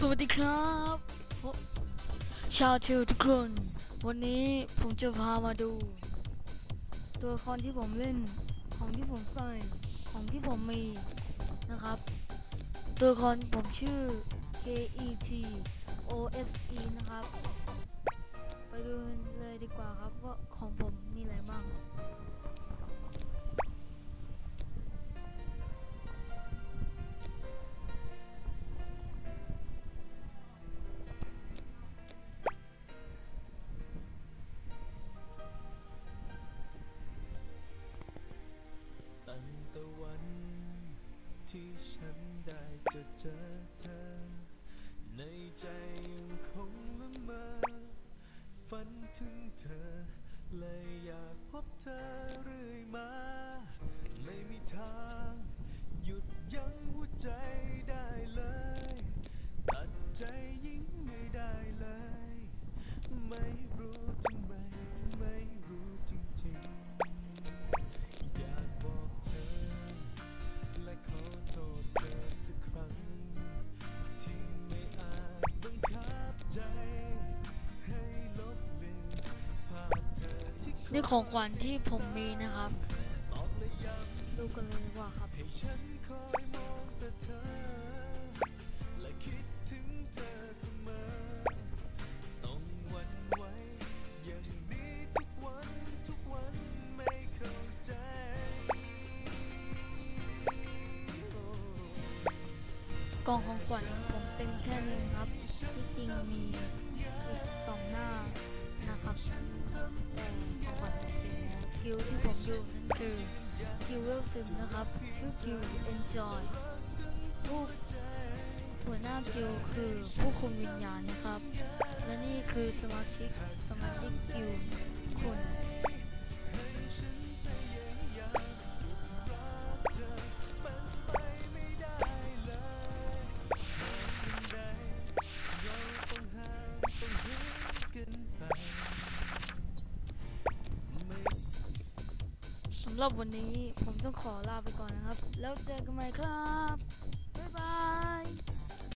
สวัสดีครับชาวเทลทุกคน วันนี้ผมจะพามาดู ตัวละครที่ผมเล่นของที่ผมใส่ของที่ผมมีนะครับ ตัวละครผมชื่อ K E T O S E นะครับ ไปดูเลยดีกว่าครับว่าของผมมีอะไรบ้าง ที่ฉันได้จะเจอเธอ ในใจยังคงละเมอฝันถึงเธอ เลยอยากพบเธอเรื่อยมา ไม่มีทาง หยุดยั้งหัวใจได้เลย ตัดใจยิ่งไม่ได้เลย นี่ของขวัญที่ผมมีนะครับ ดูกันเลยว่าครับกล่องของขวัญผมเต็มแค่นึงครับ ที่จริงมี แล้วที่ผมอยู่นั่นคือคิวเวลซึมนะครับ ชื่อคิว enjoy ผู้หัวหน้ากิวคือผู้คุมวิญญาณนะครับ และนี่คือสมาชิกสมาชิกกิวทุกคนำหรับวันนี้ผมต้องขอลาไปก่อนนะครับ แล้วเจอกันใหม่ครับ บ๊ายบาย